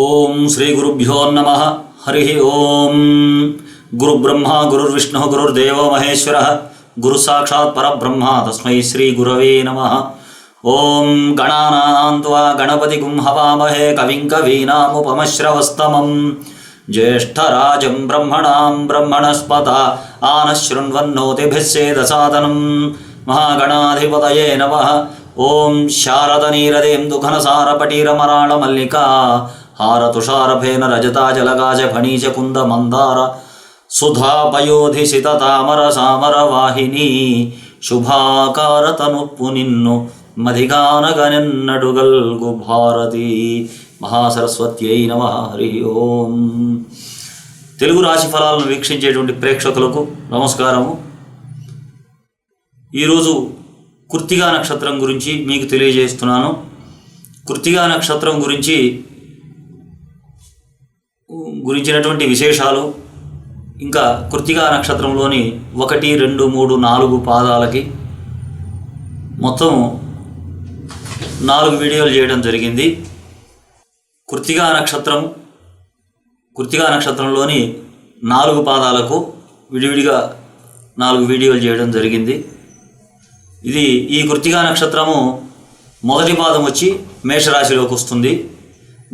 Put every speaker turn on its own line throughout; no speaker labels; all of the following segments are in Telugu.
ఓం శ్రీ గురుభ్యో నమ హరి ఓం గురుబ్రహ్మ గురుర్విష్ణు గురుర్దేవో మహేశ్వర గురు సాక్షాత్ పరబ్రహ్మ తస్మై శ్రీ గురవే నమ ఓం గణానాన్వా గణపతి గుం హవామహే కవిం కవీనాముపమశ్రవస్తమం ज्येष्ठराजं ब्रह्मणां ब्रह्मणस्पत आनशृण्वन्नोतिभिस्सेदसादनं महागणाधिपतये नमः ॐ शारदनीरदें दुघनसारपटीरमराळमल्लिका కుంద మందార తామర సామర వాహిని శుభాకార తనుప్పు నిన్ను మధిగానగనెన్నడుగల్గు భారతి మహాసరస్వత్యై నమ హరి ఓం తెలుగు రాశి ఫలాలను వీక్షించేటువంటి ప్రేక్షకులకు నమస్కారము ఈరోజు కృత్తిగా నక్షత్రం గురించి మీకు తెలియజేస్తున్నాను కృత్తిగా నక్షత్రం గురించి గురించినటువంటి విశేషాలు ఇంకా కృతికా నక్షత్రంలోని ఒకటి రెండు మూడు నాలుగు పాదాలకి మొత్తం నాలుగు వీడియోలు చేయడం జరిగింది కృతికా నక్షత్రం కృతికా నక్షత్రంలోని నాలుగు పాదాలకు విడివిడిగా నాలుగు వీడియోలు చేయడం జరిగింది ఇది ఈ కృతికా నక్షత్రము మొదటి పాదం వచ్చి మేషరాశిలోకి వస్తుంది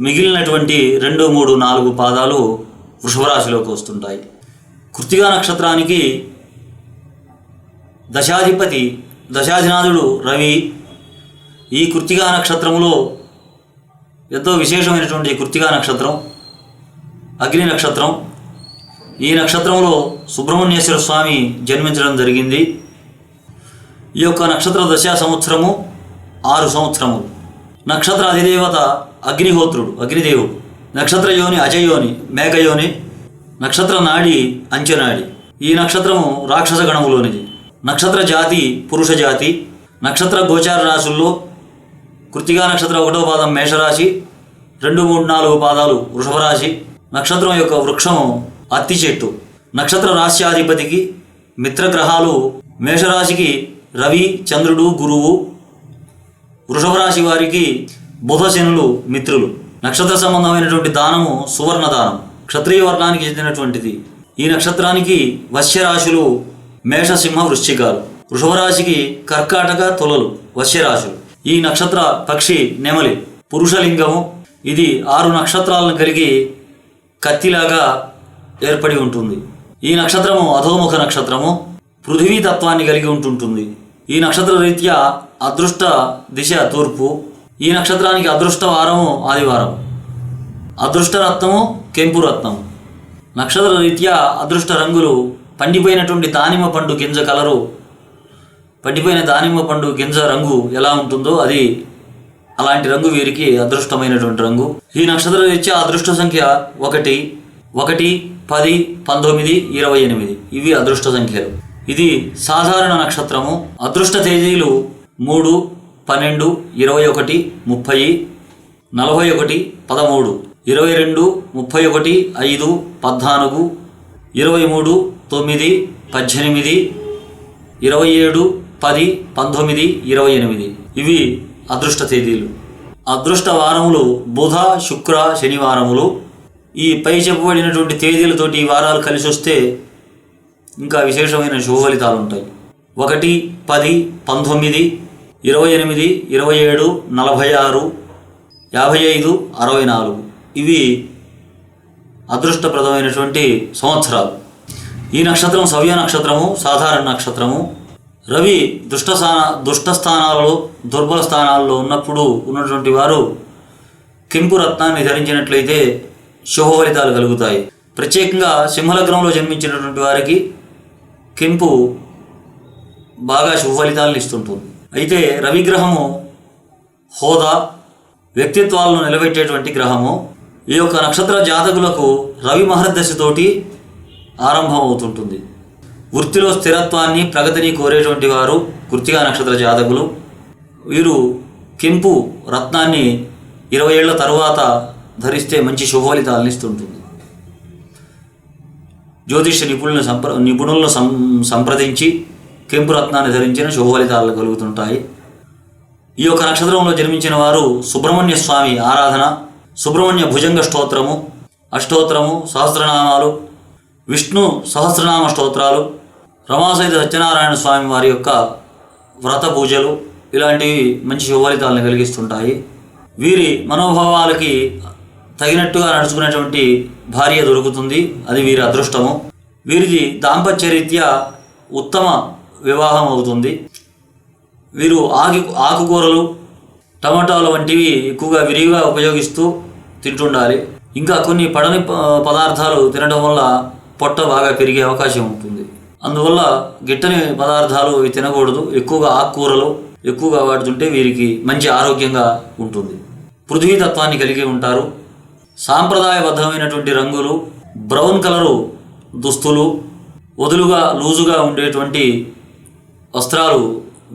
మిగిలినటువంటి రెండు మూడు నాలుగు పాదాలు వృషభరాశిలోకి వస్తుంటాయి కృతిగా నక్షత్రానికి దశాధిపతి దశాధినాథుడు రవి ఈ కృతిగా నక్షత్రములో ఎంతో విశేషమైనటువంటి కృతిగా నక్షత్రం అగ్ని నక్షత్రం ఈ నక్షత్రంలో సుబ్రహ్మణ్యేశ్వర స్వామి జన్మించడం జరిగింది ఈ యొక్క నక్షత్ర దశా సంవత్సరము ఆరు సంవత్సరములు నక్షత్ర అధిదేవత అగ్నిహోత్రుడు అగ్నిదేవుడు నక్షత్ర యోని అజయోని మేఘయోని నక్షత్ర నాడి అంచెనాడి ఈ నక్షత్రము రాక్షస గణములోనిది నక్షత్ర జాతి పురుష జాతి నక్షత్ర గోచార రాశుల్లో కృతిగా నక్షత్ర ఒకటో పాదం మేషరాశి రెండు మూడు నాలుగు పాదాలు వృషభ రాశి నక్షత్రం యొక్క వృక్షము అత్తి చెట్టు నక్షత్ర రాశ్యాధిపతికి మిత్రగ్రహాలు మేషరాశికి రవి చంద్రుడు గురువు వృషభ రాశి వారికి బుధశనులు మిత్రులు నక్షత్ర సంబంధమైనటువంటి దానము సువర్ణ దానం క్షత్రియ వర్గానికి చెందినటువంటిది ఈ నక్షత్రానికి వశ్యరాశులు మేషసింహ వృశ్చికాలు వృషభ రాశికి కర్కాటక తొలలు వశ్యరాశులు ఈ నక్షత్ర పక్షి నెమలి పురుషలింగము ఇది ఆరు నక్షత్రాలను కలిగి కత్తిలాగా ఏర్పడి ఉంటుంది ఈ నక్షత్రము అధోముఖ నక్షత్రము పృథివీ తత్వాన్ని కలిగి ఉంటుంటుంది ఈ నక్షత్ర రీత్యా అదృష్ట దిశ తూర్పు ఈ నక్షత్రానికి అదృష్ట వారము ఆదివారం అదృష్ట రత్నము కెంపు రత్నం నక్షత్ర రీత్యా అదృష్ట రంగులు పండిపోయినటువంటి దానిమ్మ పండు గింజ కలరు పండిపోయిన దానిమ్మ పండు గింజ రంగు ఎలా ఉంటుందో అది అలాంటి రంగు వీరికి అదృష్టమైనటువంటి రంగు ఈ నక్షత్ర రీత్యా అదృష్ట సంఖ్య ఒకటి ఒకటి పది పంతొమ్మిది ఇరవై ఎనిమిది ఇవి అదృష్ట సంఖ్యలు ఇది సాధారణ నక్షత్రము అదృష్ట తేదీలు మూడు పన్నెండు ఇరవై ఒకటి ముప్పై నలభై ఒకటి పదమూడు ఇరవై రెండు ముప్పై ఒకటి ఐదు పద్నాలుగు ఇరవై మూడు తొమ్మిది పద్దెనిమిది ఇరవై ఏడు పది పంతొమ్మిది ఇరవై ఎనిమిది ఇవి అదృష్ట తేదీలు అదృష్ట వారములు బుధ శుక్ర శనివారములు ఈ పై చెప్పబడినటువంటి తేదీలతోటి ఈ వారాలు కలిసి వస్తే ఇంకా విశేషమైన శుభ ఫలితాలు ఉంటాయి ఒకటి పది పంతొమ్మిది ఇరవై ఎనిమిది ఇరవై ఏడు నలభై ఆరు యాభై ఐదు అరవై నాలుగు ఇవి అదృష్టప్రదమైనటువంటి సంవత్సరాలు ఈ నక్షత్రం సవ్య నక్షత్రము సాధారణ నక్షత్రము రవి దుష్ట దుష్ట స్థానాలలో దుర్బల స్థానాల్లో ఉన్నప్పుడు ఉన్నటువంటి వారు కెంపు రత్నాన్ని ధరించినట్లయితే శుభ ఫలితాలు కలుగుతాయి ప్రత్యేకంగా సింహలగ్నంలో జన్మించినటువంటి వారికి కెంపు బాగా శుభ ఫలితాలను ఇస్తుంటుంది అయితే రవిగ్రహము హోదా వ్యక్తిత్వాలను నిలబెట్టేటువంటి గ్రహము ఈ యొక్క నక్షత్ర జాతకులకు రవి మహర్దశతోటి ఆరంభం అవుతుంటుంది వృత్తిలో స్థిరత్వాన్ని ప్రగతిని కోరేటువంటి వారు కృతిగా నక్షత్ర జాతకులు వీరు కెంపు రత్నాన్ని ఇరవై ఏళ్ల తరువాత ధరిస్తే మంచి శుభఫలితాలను ఇస్తుంటుంది జ్యోతిష నిపుణులను సంప్ర నిపుణులను సం సంప్రదించి కెంపు రత్నాన్ని ధరించిన శుభఫలితాలు కలుగుతుంటాయి ఈ యొక్క నక్షత్రంలో జన్మించిన వారు సుబ్రహ్మణ్య స్వామి ఆరాధన సుబ్రహ్మణ్య భుజంగ స్తోత్రము అష్టోత్తరము సహస్రనామాలు విష్ణు సహస్రనామ స్తోత్రాలు రమాసైత సత్యనారాయణ స్వామి వారి యొక్క వ్రత పూజలు ఇలాంటివి మంచి శుభఫలితాలను కలిగిస్తుంటాయి వీరి మనోభావాలకి తగినట్టుగా నడుచుకునేటువంటి భార్య దొరుకుతుంది అది వీరి అదృష్టము వీరిది దాంపత్య రీత్యా ఉత్తమ వివాహం అవుతుంది వీరు ఆకి ఆకుకూరలు టమాటాలు వంటివి ఎక్కువగా విరివిగా ఉపయోగిస్తూ తింటుండాలి ఇంకా కొన్ని పడని పదార్థాలు తినడం వల్ల పొట్ట బాగా పెరిగే అవకాశం ఉంటుంది అందువల్ల గిట్టని పదార్థాలు తినకూడదు ఎక్కువగా ఆకుకూరలు ఎక్కువగా వాడుతుంటే వీరికి మంచి ఆరోగ్యంగా ఉంటుంది పృథ్వీ తత్వాన్ని కలిగి ఉంటారు సాంప్రదాయబద్ధమైనటువంటి రంగులు బ్రౌన్ కలరు దుస్తులు వదులుగా లూజుగా ఉండేటువంటి వస్త్రాలు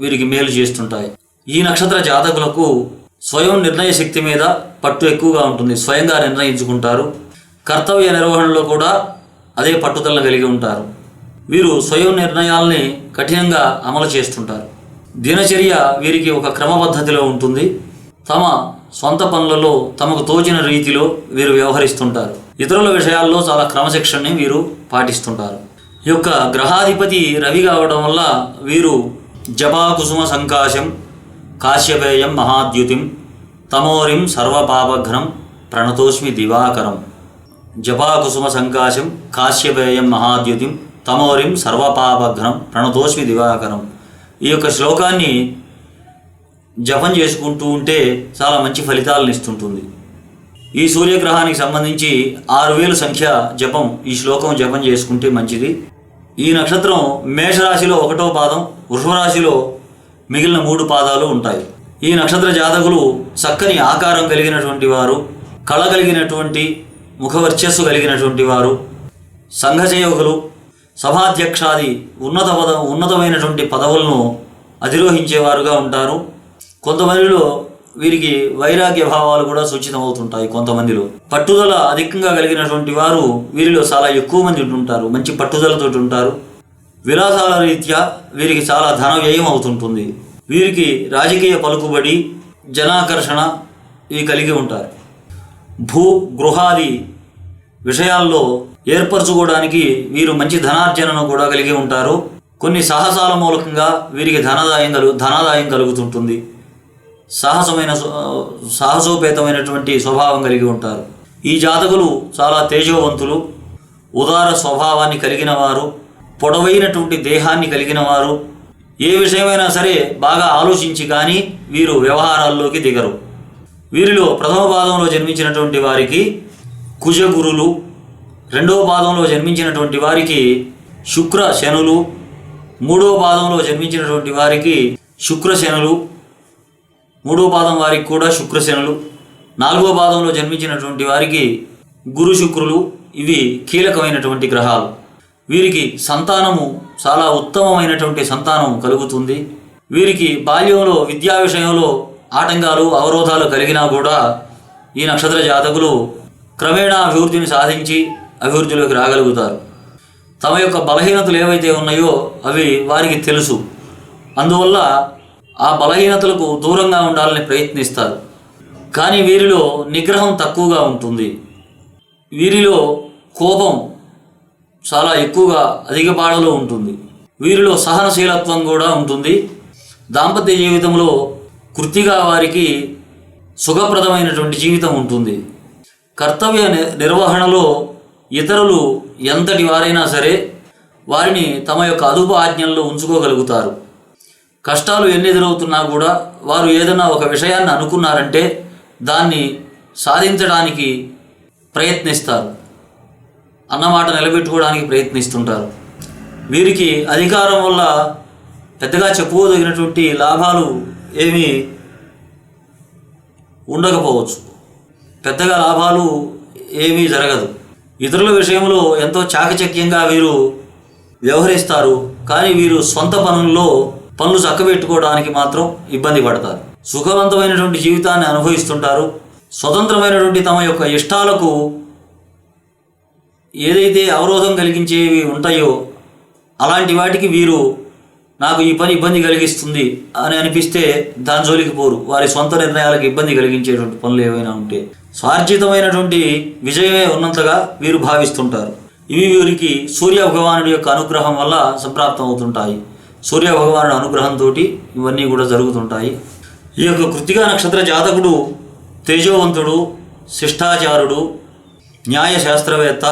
వీరికి మేలు చేస్తుంటాయి ఈ నక్షత్ర జాతకులకు స్వయం నిర్ణయ శక్తి మీద పట్టు ఎక్కువగా ఉంటుంది స్వయంగా నిర్ణయించుకుంటారు కర్తవ్య నిర్వహణలో కూడా అదే పట్టుదలను కలిగి ఉంటారు వీరు స్వయం నిర్ణయాల్ని కఠినంగా అమలు చేస్తుంటారు దినచర్య వీరికి ఒక క్రమ ఉంటుంది తమ సొంత పనులలో తమకు తోచిన రీతిలో వీరు వ్యవహరిస్తుంటారు ఇతరుల విషయాల్లో చాలా క్రమశిక్షణని వీరు పాటిస్తుంటారు యొక్క గ్రహాధిపతి రవి కావడం వల్ల వీరు జపాకుసుమ సంకాశం కాశ్యపేయం మహాద్యుతిం తమోరిం సర్వపాపఘ్నం ప్రణతోస్మి దివాకరం జపాకుసుమ సంకాశం కాశ్యపేయం మహాద్యుతిం తమోరిం సర్వపాపఘ్నం ప్రణతోస్మి దివాకరం ఈ యొక్క శ్లోకాన్ని జపం చేసుకుంటూ ఉంటే చాలా మంచి ఫలితాలను ఇస్తుంటుంది ఈ సూర్యగ్రహానికి సంబంధించి ఆరు వేలు సంఖ్య జపం ఈ శ్లోకం జపం చేసుకుంటే మంచిది ఈ నక్షత్రం మేషరాశిలో ఒకటో పాదం వృషభరాశిలో మిగిలిన మూడు పాదాలు ఉంటాయి ఈ నక్షత్ర జాతకులు చక్కని ఆకారం కలిగినటువంటి వారు కళ కలిగినటువంటి ముఖవర్చస్సు కలిగినటువంటి వారు సంఘసేవకులు సభాధ్యక్షాది ఉన్నత పద ఉన్నతమైనటువంటి పదవులను అధిరోహించేవారుగా ఉంటారు కొంతమందిలో వీరికి వైరాగ్య భావాలు కూడా అవుతుంటాయి కొంతమందిలో పట్టుదల అధికంగా కలిగినటువంటి వారు వీరిలో చాలా ఎక్కువ మంది ఉంటుంటారు మంచి పట్టుదలతో ఉంటారు విలాసాల రీత్యా వీరికి చాలా ధన వ్యయం అవుతుంటుంది వీరికి రాజకీయ పలుకుబడి జనాకర్షణ ఇవి కలిగి ఉంటారు భూ గృహాది విషయాల్లో ఏర్పరచుకోవడానికి వీరు మంచి ధనార్జనను కూడా కలిగి ఉంటారు కొన్ని సాహసాల మూలకంగా వీరికి ధనాదాయం కలుగు ధనాదాయం కలుగుతుంటుంది సాహసమైన సాహసోపేతమైనటువంటి స్వభావం కలిగి ఉంటారు ఈ జాతకులు చాలా తేజోవంతులు ఉదార స్వభావాన్ని కలిగిన వారు పొడవైనటువంటి దేహాన్ని కలిగిన వారు ఏ విషయమైనా సరే బాగా ఆలోచించి కానీ వీరు వ్యవహారాల్లోకి దిగరు వీరిలో ప్రథమ పాదంలో జన్మించినటువంటి వారికి కుజగురులు రెండవ పాదంలో జన్మించినటువంటి వారికి శుక్ర శనులు మూడవ పాదంలో జన్మించినటువంటి వారికి శుక్ర శనులు మూడో పాదం వారికి కూడా శుక్రసేనులు నాలుగవ పాదంలో జన్మించినటువంటి వారికి గురు శుక్రులు ఇవి కీలకమైనటువంటి గ్రహాలు వీరికి సంతానము చాలా ఉత్తమమైనటువంటి సంతానం కలుగుతుంది వీరికి బాల్యంలో విద్యా విషయంలో ఆటంకాలు అవరోధాలు కలిగినా కూడా ఈ నక్షత్ర జాతకులు క్రమేణా అభివృద్ధిని సాధించి అభివృద్ధిలోకి రాగలుగుతారు తమ యొక్క బలహీనతలు ఏవైతే ఉన్నాయో అవి వారికి తెలుసు అందువల్ల ఆ బలహీనతలకు దూరంగా ఉండాలని ప్రయత్నిస్తారు కానీ వీరిలో నిగ్రహం తక్కువగా ఉంటుంది వీరిలో కోపం చాలా ఎక్కువగా అధిక బాడలో ఉంటుంది వీరిలో సహనశీలత్వం కూడా ఉంటుంది దాంపత్య జీవితంలో కృతిగా వారికి సుఖప్రదమైనటువంటి జీవితం ఉంటుంది కర్తవ్య నిర్వహణలో ఇతరులు ఎంతటి వారైనా సరే వారిని తమ యొక్క అదుపు ఆజ్ఞల్లో ఉంచుకోగలుగుతారు కష్టాలు ఎన్ని ఎదురవుతున్నా కూడా వారు ఏదైనా ఒక విషయాన్ని అనుకున్నారంటే దాన్ని సాధించడానికి ప్రయత్నిస్తారు అన్నమాట నిలబెట్టుకోవడానికి ప్రయత్నిస్తుంటారు వీరికి అధికారం వల్ల పెద్దగా చెప్పుకోదగినటువంటి లాభాలు ఏమీ ఉండకపోవచ్చు పెద్దగా లాభాలు ఏమీ జరగదు ఇతరుల విషయంలో ఎంతో చాకచక్యంగా వీరు వ్యవహరిస్తారు కానీ వీరు సొంత పనుల్లో పనులు చక్కబెట్టుకోవడానికి మాత్రం ఇబ్బంది పడతారు సుఖవంతమైనటువంటి జీవితాన్ని అనుభవిస్తుంటారు స్వతంత్రమైనటువంటి తమ యొక్క ఇష్టాలకు ఏదైతే అవరోధం కలిగించేవి ఉంటాయో అలాంటి వాటికి వీరు నాకు ఈ పని ఇబ్బంది కలిగిస్తుంది అని అనిపిస్తే దాని జోలికి పోరు వారి సొంత నిర్ణయాలకు ఇబ్బంది కలిగించేటువంటి పనులు ఏవైనా ఉంటే స్వార్జితమైనటువంటి విజయమే ఉన్నంతగా వీరు భావిస్తుంటారు ఇవి వీరికి సూర్య భగవానుడి యొక్క అనుగ్రహం వల్ల సంప్రాప్తం అవుతుంటాయి సూర్య భగవానుడి అనుగ్రహంతో ఇవన్నీ కూడా జరుగుతుంటాయి ఈ యొక్క కృతిగా నక్షత్ర జాతకుడు తేజోవంతుడు శిష్టాచారుడు న్యాయ శాస్త్రవేత్త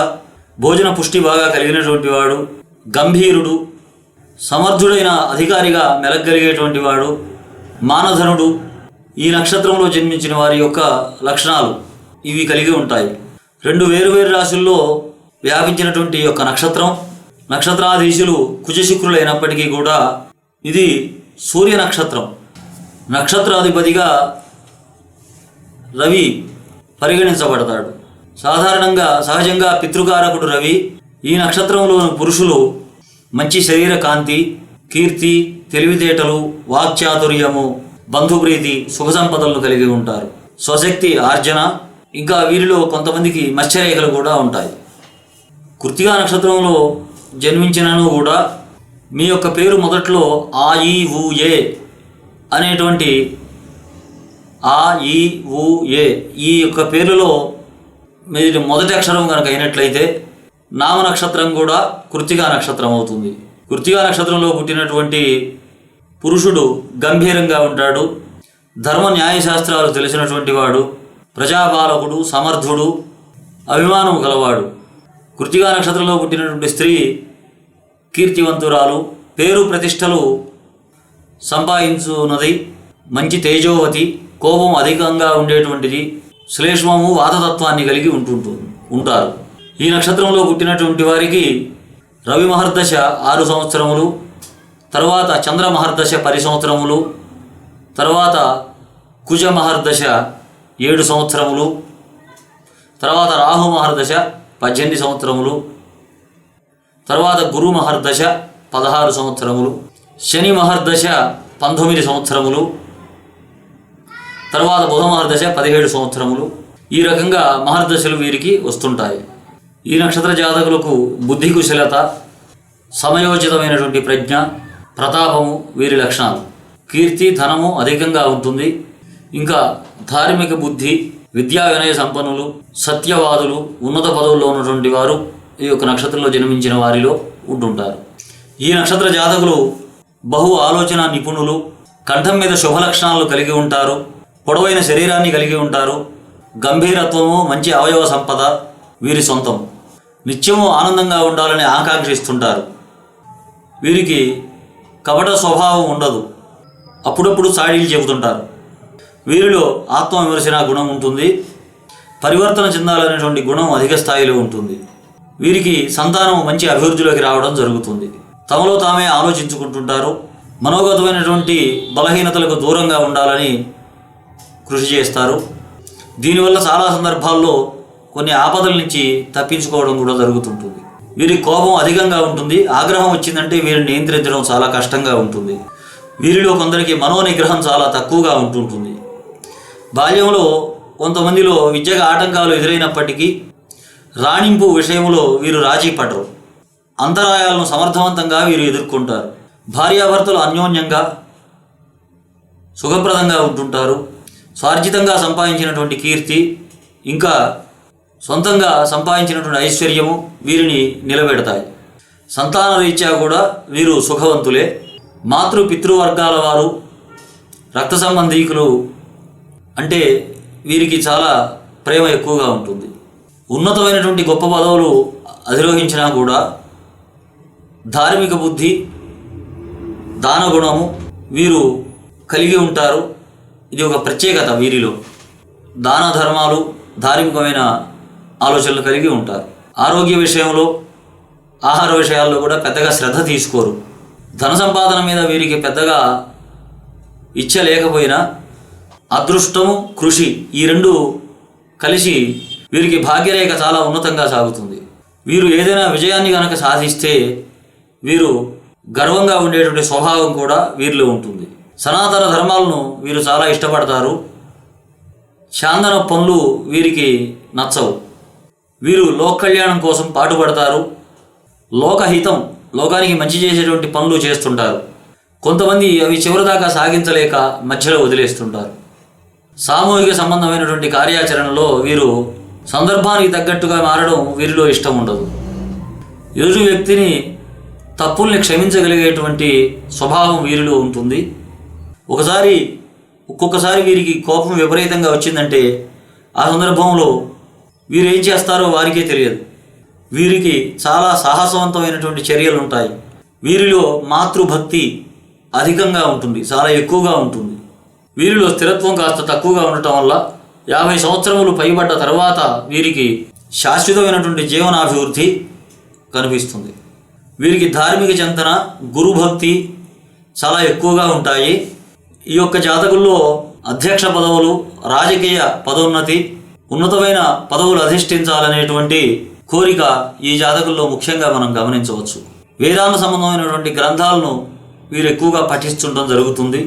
భోజన పుష్టి బాగా కలిగినటువంటి వాడు గంభీరుడు సమర్థుడైన అధికారిగా మెలగలిగేటువంటి వాడు మానధనుడు ఈ నక్షత్రంలో జన్మించిన వారి యొక్క లక్షణాలు ఇవి కలిగి ఉంటాయి రెండు వేరు వేరు రాశుల్లో వ్యాపించినటువంటి యొక్క నక్షత్రం నక్షత్రాధీశులు కుజశుక్రులు అయినప్పటికీ కూడా ఇది సూర్య నక్షత్రం నక్షత్రాధిపతిగా రవి పరిగణించబడతాడు సాధారణంగా సహజంగా పితృకారకుడు రవి ఈ నక్షత్రంలోని పురుషులు మంచి శరీర కాంతి కీర్తి తెలివితేటలు వాక్చాతుర్యము బంధుప్రీతి సుఖ సంపదలను కలిగి ఉంటారు స్వశక్తి ఆర్జన ఇంకా వీరిలో కొంతమందికి మత్స్యరేఖలు కూడా ఉంటాయి కృతిగా నక్షత్రంలో జన్మించినను కూడా మీ యొక్క పేరు మొదట్లో ఆ ఈ ఊ ఏ అనేటువంటి ఆ ఈ ఊ ఏ ఈ యొక్క పేరులో మీరు మొదటి అక్షరం కనుక అయినట్లయితే నామ నక్షత్రం కూడా కృతిగా నక్షత్రం అవుతుంది కృతిగా నక్షత్రంలో పుట్టినటువంటి పురుషుడు గంభీరంగా ఉంటాడు ధర్మ న్యాయశాస్త్రాలు తెలిసినటువంటి వాడు ప్రజాపాలకుడు సమర్థుడు అభిమానం గలవాడు కృతిగా నక్షత్రంలో పుట్టినటువంటి స్త్రీ కీర్తివంతురాలు పేరు ప్రతిష్టలు సంపాదించున్నది మంచి తేజోవతి కోపం అధికంగా ఉండేటువంటిది శ్లేష్మము వాతతత్వాన్ని కలిగి ఉంటుంటుంది ఉంటారు ఈ నక్షత్రంలో పుట్టినటువంటి వారికి రవి మహర్దశ ఆరు సంవత్సరములు తర్వాత చంద్ర మహర్దశ పది సంవత్సరములు తర్వాత కుజ మహర్దశ ఏడు సంవత్సరములు తర్వాత రాహు మహర్దశ పద్దెనిమిది సంవత్సరములు తర్వాత గురు మహర్దశ పదహారు సంవత్సరములు శని మహర్దశ పంతొమ్మిది సంవత్సరములు తర్వాత బుధ మహర్దశ పదిహేడు సంవత్సరములు ఈ రకంగా మహర్దశలు వీరికి వస్తుంటాయి ఈ నక్షత్ర జాతకులకు బుద్ధి కుశలత సమయోచితమైనటువంటి ప్రజ్ఞ ప్రతాపము వీరి లక్షణాలు కీర్తి ధనము అధికంగా ఉంటుంది ఇంకా ధార్మిక బుద్ధి విద్యా వినయ సంపన్నులు సత్యవాదులు ఉన్నత పదవుల్లో ఉన్నటువంటి వారు ఈ యొక్క నక్షత్రంలో జన్మించిన వారిలో ఉంటుంటారు ఈ నక్షత్ర జాతకులు బహు ఆలోచన నిపుణులు కంఠం మీద శుభ లక్షణాలు కలిగి ఉంటారు పొడవైన శరీరాన్ని కలిగి ఉంటారు గంభీరత్వము మంచి అవయవ సంపద వీరి సొంతం నిత్యము ఆనందంగా ఉండాలని ఆకాంక్షిస్తుంటారు వీరికి కపట స్వభావం ఉండదు అప్పుడప్పుడు సాడీలు చెబుతుంటారు వీరిలో ఆత్మవిమర్శన గుణం ఉంటుంది పరివర్తన చెందాలనేటువంటి గుణం అధిక స్థాయిలో ఉంటుంది వీరికి సంతానం మంచి అభివృద్ధిలోకి రావడం జరుగుతుంది తమలో తామే ఆలోచించుకుంటుంటారు మనోగతమైనటువంటి బలహీనతలకు దూరంగా ఉండాలని కృషి చేస్తారు దీనివల్ల చాలా సందర్భాల్లో కొన్ని ఆపదల నుంచి తప్పించుకోవడం కూడా జరుగుతుంటుంది వీరి కోపం అధికంగా ఉంటుంది ఆగ్రహం వచ్చిందంటే వీరిని నియంత్రించడం చాలా కష్టంగా ఉంటుంది వీరిలో కొందరికి మనోనిగ్రహం చాలా తక్కువగా ఉంటుంటుంది బాల్యంలో కొంతమందిలో విద్యగా ఆటంకాలు ఎదురైనప్పటికీ రాణింపు విషయంలో వీరు రాజీ పడరు అంతరాయాలను సమర్థవంతంగా వీరు ఎదుర్కొంటారు భార్యాభర్తలు అన్యోన్యంగా సుఖప్రదంగా ఉంటుంటారు స్వార్జితంగా సంపాదించినటువంటి కీర్తి ఇంకా సొంతంగా సంపాదించినటువంటి ఐశ్వర్యము వీరిని నిలబెడతాయి సంతాన రీత్యా కూడా వీరు సుఖవంతులే మాతృ పితృవర్గాల వారు రక్త సంబంధీకులు అంటే వీరికి చాలా ప్రేమ ఎక్కువగా ఉంటుంది ఉన్నతమైనటువంటి గొప్ప పదవులు అధిరోహించినా కూడా ధార్మిక బుద్ధి దానగుణము వీరు కలిగి ఉంటారు ఇది ఒక ప్రత్యేకత వీరిలో దాన ధర్మాలు ధార్మికమైన ఆలోచనలు కలిగి ఉంటారు ఆరోగ్య విషయంలో ఆహార విషయాల్లో కూడా పెద్దగా శ్రద్ధ తీసుకోరు ధన సంపాదన మీద వీరికి పెద్దగా ఇచ్చ లేకపోయినా అదృష్టము కృషి ఈ రెండు కలిసి వీరికి భాగ్యరేఖ చాలా ఉన్నతంగా సాగుతుంది వీరు ఏదైనా విజయాన్ని కనుక సాధిస్తే వీరు గర్వంగా ఉండేటువంటి స్వభావం కూడా వీరిలో ఉంటుంది సనాతన ధర్మాలను వీరు చాలా ఇష్టపడతారు చాందన పనులు వీరికి నచ్చవు వీరు లోక కళ్యాణం కోసం పాటుపడతారు లోకహితం లోకానికి మంచి చేసేటువంటి పనులు చేస్తుంటారు కొంతమంది అవి చివరిదాకా సాగించలేక మధ్యలో వదిలేస్తుంటారు సామూహిక సంబంధమైనటువంటి కార్యాచరణలో వీరు సందర్భానికి తగ్గట్టుగా మారడం వీరిలో ఇష్టం ఉండదు ఎదురు వ్యక్తిని తప్పుల్ని క్షమించగలిగేటువంటి స్వభావం వీరిలో ఉంటుంది ఒకసారి ఒక్కొక్కసారి వీరికి కోపం విపరీతంగా వచ్చిందంటే ఆ సందర్భంలో వీరు ఏం చేస్తారో వారికే తెలియదు వీరికి చాలా సాహసవంతమైనటువంటి చర్యలు ఉంటాయి వీరిలో మాతృభక్తి అధికంగా ఉంటుంది చాలా ఎక్కువగా ఉంటుంది వీరిలో స్థిరత్వం కాస్త తక్కువగా ఉండటం వల్ల యాభై సంవత్సరములు పైబడ్డ తర్వాత వీరికి శాశ్వతమైనటువంటి జీవనాభివృద్ధి కనిపిస్తుంది వీరికి ధార్మిక చింతన గురుభక్తి చాలా ఎక్కువగా ఉంటాయి ఈ యొక్క జాతకుల్లో అధ్యక్ష పదవులు రాజకీయ పదోన్నతి ఉన్నతమైన పదవులు అధిష్ఠించాలనేటువంటి కోరిక ఈ జాతకుల్లో ముఖ్యంగా మనం గమనించవచ్చు వేదాల సంబంధమైనటువంటి గ్రంథాలను వీరు ఎక్కువగా పఠిస్తుండడం జరుగుతుంది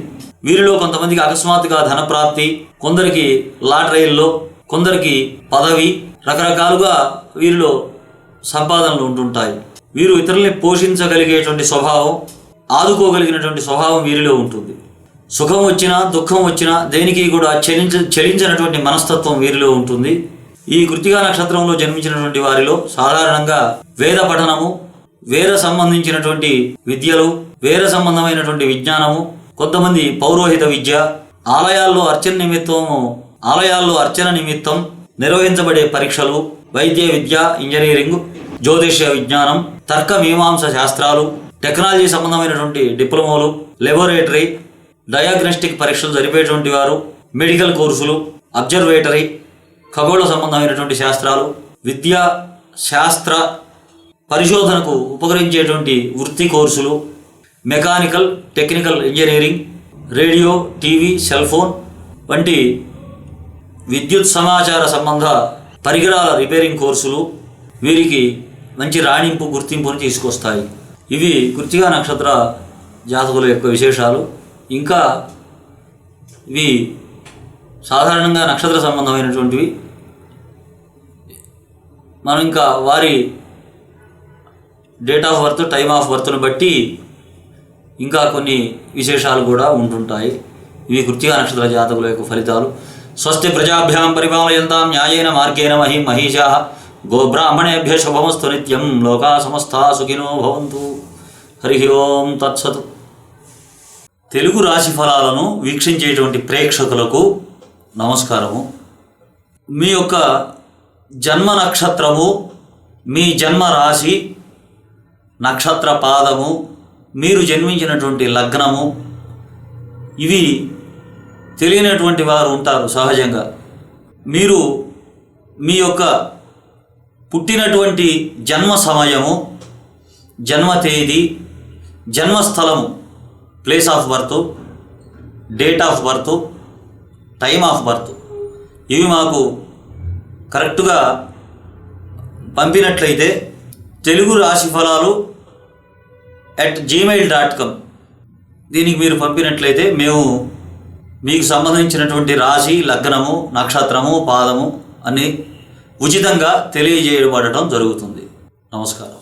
వీరిలో కొంతమందికి అకస్మాత్తుగా ధనప్రాప్తి కొందరికి లాటరీల్లో కొందరికి పదవి రకరకాలుగా వీరిలో సంపాదనలు ఉంటుంటాయి వీరు ఇతరుల్ని పోషించగలిగేటువంటి స్వభావం ఆదుకోగలిగినటువంటి స్వభావం వీరిలో ఉంటుంది సుఖం వచ్చినా దుఃఖం వచ్చినా దేనికి కూడా చలించ చలించినటువంటి మనస్తత్వం వీరిలో ఉంటుంది ఈ కృతిగా నక్షత్రంలో జన్మించినటువంటి వారిలో సాధారణంగా వేద పఠనము వేద సంబంధించినటువంటి విద్యలు వేద సంబంధమైనటువంటి విజ్ఞానము కొంతమంది పౌరోహిత విద్య ఆలయాల్లో అర్చన నిమిత్తము ఆలయాల్లో అర్చన నిమిత్తం నిర్వహించబడే పరీక్షలు వైద్య విద్య ఇంజనీరింగ్ జ్యోతిష విజ్ఞానం తర్క మీమాంస శాస్త్రాలు టెక్నాలజీ సంబంధమైనటువంటి డిప్లొమాలు లెబొరేటరీ డయాగ్నోస్టిక్ పరీక్షలు జరిపేటువంటి వారు మెడికల్ కోర్సులు అబ్జర్వేటరీ ఖగోళ సంబంధమైనటువంటి శాస్త్రాలు విద్యా శాస్త్ర పరిశోధనకు ఉపకరించేటువంటి వృత్తి కోర్సులు mechanical technical engineering radio TV cell phone వంటి విద్యుత్ సమాచార సంబంధ పరికరాల రిపేరింగ్ కోర్సులు వీరికి మంచి రాణింపు గుర్తింపును తీసుకొస్తాయి ఇవి కృతిగా నక్షత్ర జాతకుల యొక్క విశేషాలు ఇంకా ఇవి సాధారణంగా నక్షత్ర సంబంధమైనటువంటివి మనం ఇంకా వారి date of birth time of బర్త్ను బట్టి ఇంకా కొన్ని విశేషాలు కూడా ఉంటుంటాయి ఇవి కృత్యా నక్షత్ర జాతకుల యొక్క ఫలితాలు స్వస్తి ప్రజాభ్యాం పరిపాలయంతా న్యాయేన మార్గేణ మహి మహిషా గోబ్రాహ్మణేభ్య శుభమస్తు నిత్యం లోకా సమస్తా సుఖినో భవంతు హరి ఓం తత్సత్ తెలుగు రాశి ఫలాలను వీక్షించేటువంటి ప్రేక్షకులకు నమస్కారము మీ యొక్క జన్మ నక్షత్రము మీ జన్మ రాశి నక్షత్ర పాదము మీరు జన్మించినటువంటి లగ్నము ఇవి తెలియనటువంటి వారు ఉంటారు సహజంగా మీరు మీ యొక్క పుట్టినటువంటి జన్మ సమయము జన్మ తేదీ జన్మస్థలము place of birth date of birth time of birth ఇవి మాకు కరెక్ట్గా పంపినట్లయితే తెలుగు రాశి ఫలాలు అట్ జీమెయిల్ డాట్ కామ్ దీనికి మీరు పంపినట్లయితే మేము మీకు సంబంధించినటువంటి రాశి లగ్నము నక్షత్రము పాదము అని ఉచితంగా తెలియజేయబడటం జరుగుతుంది నమస్కారం